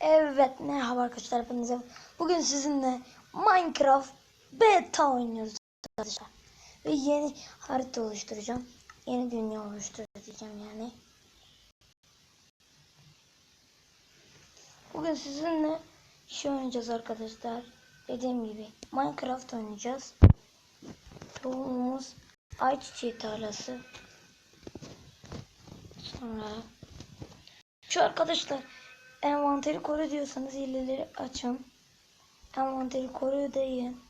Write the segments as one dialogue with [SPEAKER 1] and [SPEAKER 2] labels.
[SPEAKER 1] Evet merhaba arkadaşlar hepinize. Bugün sizinle Minecraft beta oynuyoruz arkadaşlar. Ve yeni harita oluşturacağım. Yeni dünya oluşturacağım yani. Bugün sizinle şey oynayacağız arkadaşlar. Dediğim gibi Minecraft oynayacağız. Tohumumuz ayçiçeği tarlası. Sonra şu arkadaşlar envanteri koru diyorsanız hileleri açın. Envanteri koru deyin.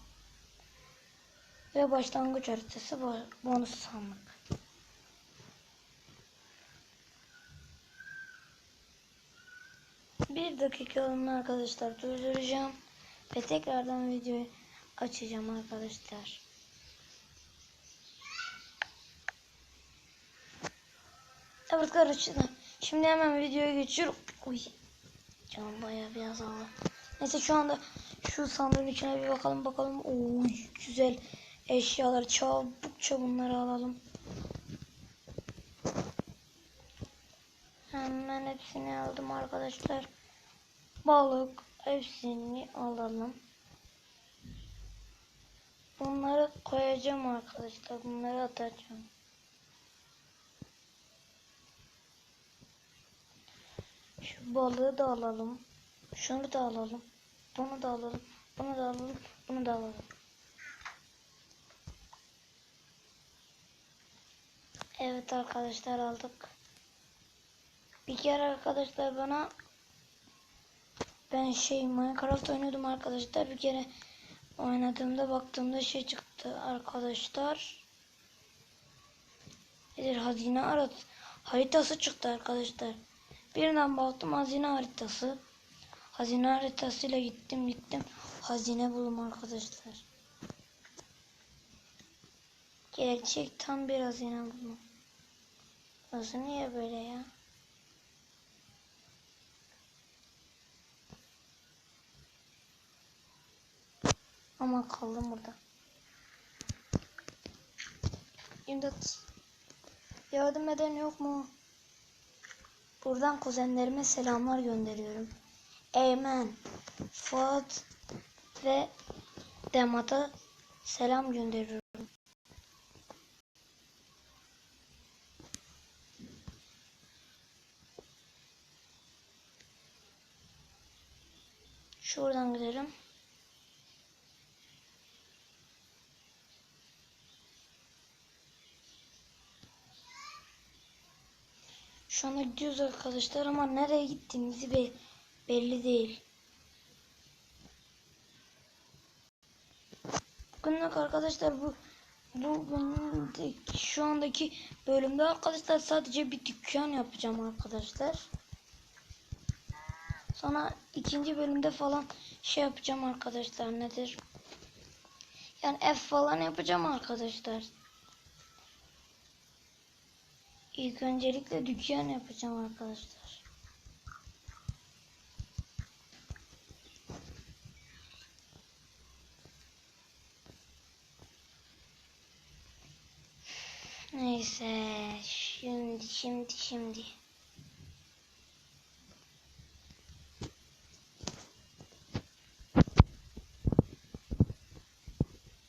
[SPEAKER 1] Ve başlangıç haritası. Bonus sandık. Bir dakikalığına arkadaşlar durduracağım. Ve tekrardan videoyu açacağım arkadaşlar. Evet arkadaşlar. Şimdi hemen videoya geçiyorum. Uy. Canım bayağı bir azaldı. Neyse şu anda şu sandığın içine bir bakalım bakalım. Oy güzel eşyalar çabukça bunları alalım. Hemen hepsini aldım arkadaşlar. Balık hepsini alalım. Bunları koyacağım arkadaşlar. Bunları atacağım. Şu balığı da alalım. Şunu da alalım. Bunu da alalım. Bunu da alalım. Bunu da alalım. Evet arkadaşlar aldık. Bir kere arkadaşlar bana ben şey Minecraft oynuyordum arkadaşlar. Bir kere oynadığımda baktığımda şey çıktı arkadaşlar. Nedir hazine arat haritası çıktı arkadaşlar. Birden baktım hazine haritası. Hazine haritasıyla gittim gittim. Hazine bulum arkadaşlar. Gerçek tam bir hazine bulum. Nasıl niye böyle ya? Ama kaldım burada. İmdat. Yardım eden yok mu? Buradan kuzenlerime selamlar gönderiyorum. Eymen, Fuat ve Demat'a selam gönderiyorum. Şuradan gidelim. Şu anda gidiyoruz arkadaşlar ama nereye gittiğimizi be belli değil. Bugünlük arkadaşlar bu bugündeki şu andaki bölümde arkadaşlar sadece bir dükkan yapacağım arkadaşlar. Sonra ikinci bölümde falan şey yapacağım arkadaşlar nedir? Yani F falan yapacağım arkadaşlar. İlk öncelikle dükkan yapacağım arkadaşlar. Neyse şimdi şimdi şimdi.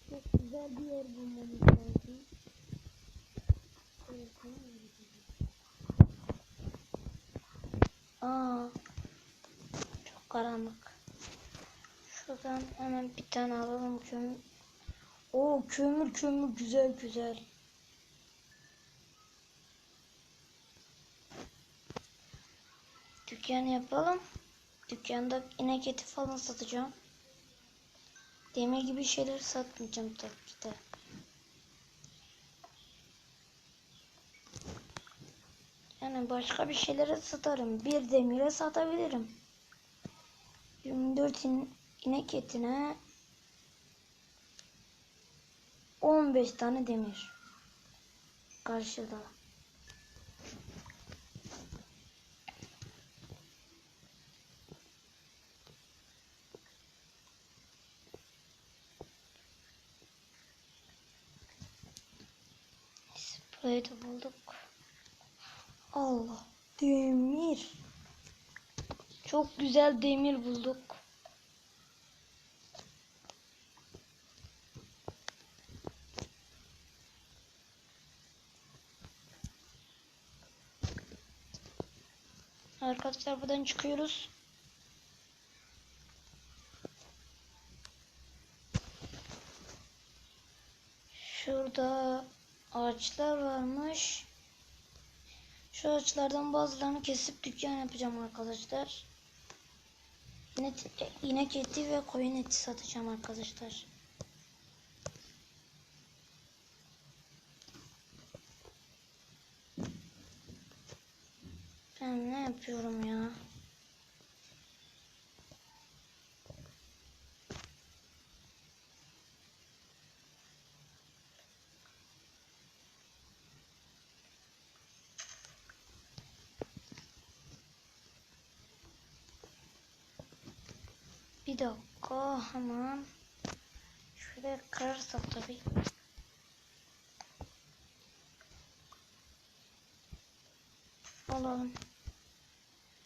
[SPEAKER 1] Çok güzel bir yer bulmamız lazım. Aa, çok karanlık. Şuradan hemen bir tane alalım kömür. Oo kömür kömür güzel güzel. Dükkan yapalım. Dükkanda inek eti falan satacağım. Demir gibi şeyler satmayacağım tabii ki de. Yani başka bir şeylere satarım. Bir demire satabilirim. 24 in inek etine 15 tane demir. Karşıda. Burayı da bulduk. Allah. Demir. Çok güzel demir bulduk. Arkadaşlar buradan çıkıyoruz. Şurada ağaçlar varmış. Şu ağaçlardan bazılarını kesip dükkan yapacağım arkadaşlar. İnek, inek eti ve koyun eti satacağım arkadaşlar. Ben ne yapıyorum ya? Bir dakika hemen şöyle kırarsak tabii. Alalım.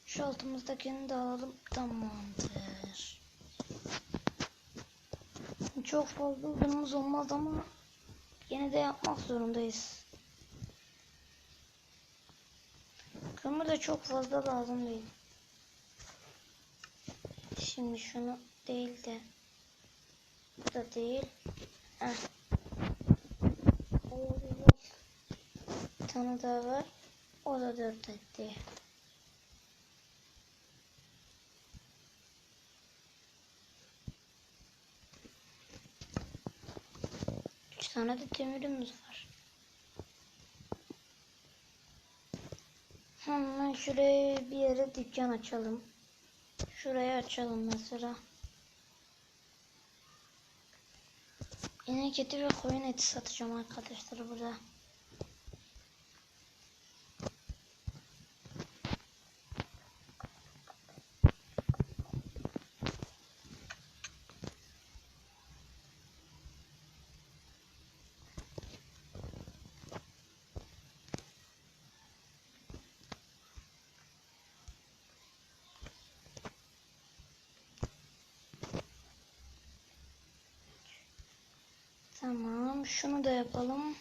[SPEAKER 1] Şu altımızdakini de alalım. Tamamdır. Çok fazla uzunumuz olmaz ama yine de yapmak zorundayız. Kömür de çok fazla lazım değil. Şimdi şunu değil de bu da değil. Heh. Bir var. O da dört etti. Üç tane de demirimiz var. Hemen şuraya bir yere dükkan açalım. Şurayı açalım mesela. İnek eti ve koyun eti satacağım arkadaşlar burada. Tamam, şunu da yapalım.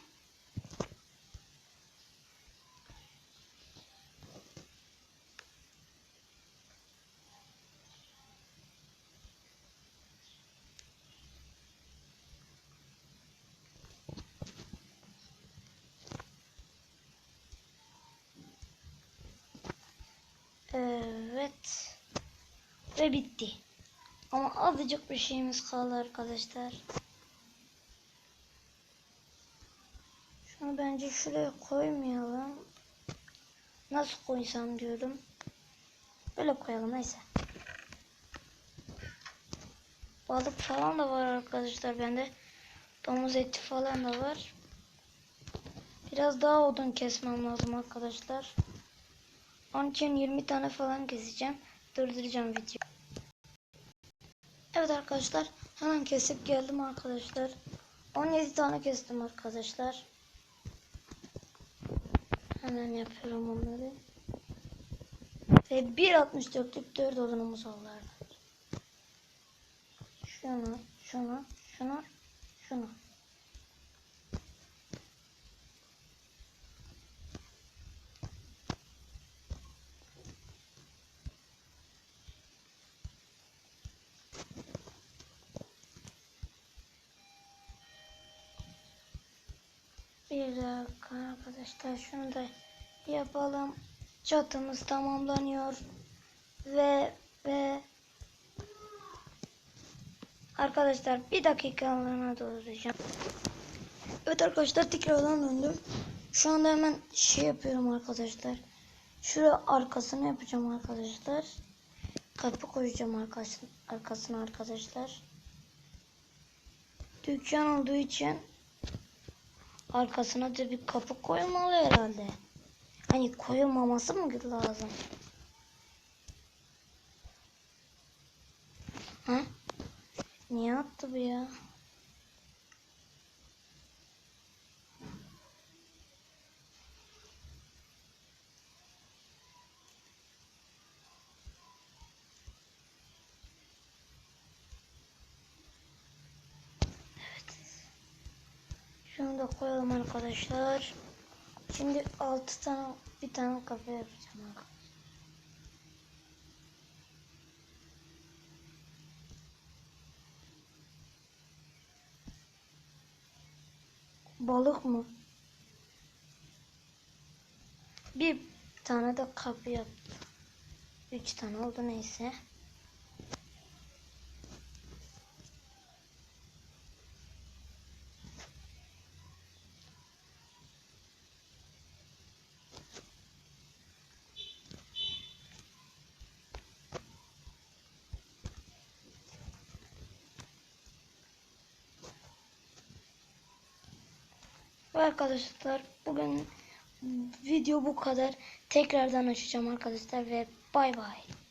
[SPEAKER 1] Evet. Ve bitti. Ama azıcık bir şeyimiz kaldı arkadaşlar. Şunu bence şuraya koymayalım. Nasıl koysam diyorum. Böyle koyalım neyse. Balık falan da var arkadaşlar bende. Domuz eti falan da var. Biraz daha odun kesmem lazım arkadaşlar. Onun için 20 tane falan keseceğim. Durduracağım videoyu. Evet arkadaşlar. Hemen kesip geldim arkadaşlar. 17 tane kestim arkadaşlar. Hemen yapıyorum onları. Ve 1.64'lük 4 odunumuz oldu arkadaşlar. Şunu, şunu, şunu, şunu. Bir dakika arkadaşlar şunu da yapalım. Çatımız tamamlanıyor. Ve ve arkadaşlar bir dakikalığına dolduracağım. Evet arkadaşlar tekrardan döndüm. Şu anda hemen şey yapıyorum arkadaşlar. Şuraya arkasını yapacağım arkadaşlar. Kapı koyacağım arkasına arkadaşlar. Dükkan olduğu için arkasına da bir kapı koymalı herhalde. Hani koyulmaması mı lazım? Ha? Niye attı bu ya? Da koyalım arkadaşlar. Şimdi 6 tane bir tane kafe yapacağım. Balık mı? Bir tane de kapı yaptım. Üç tane oldu neyse. Arkadaşlar bugün video bu kadar. Tekrardan açacağım arkadaşlar ve bay bay.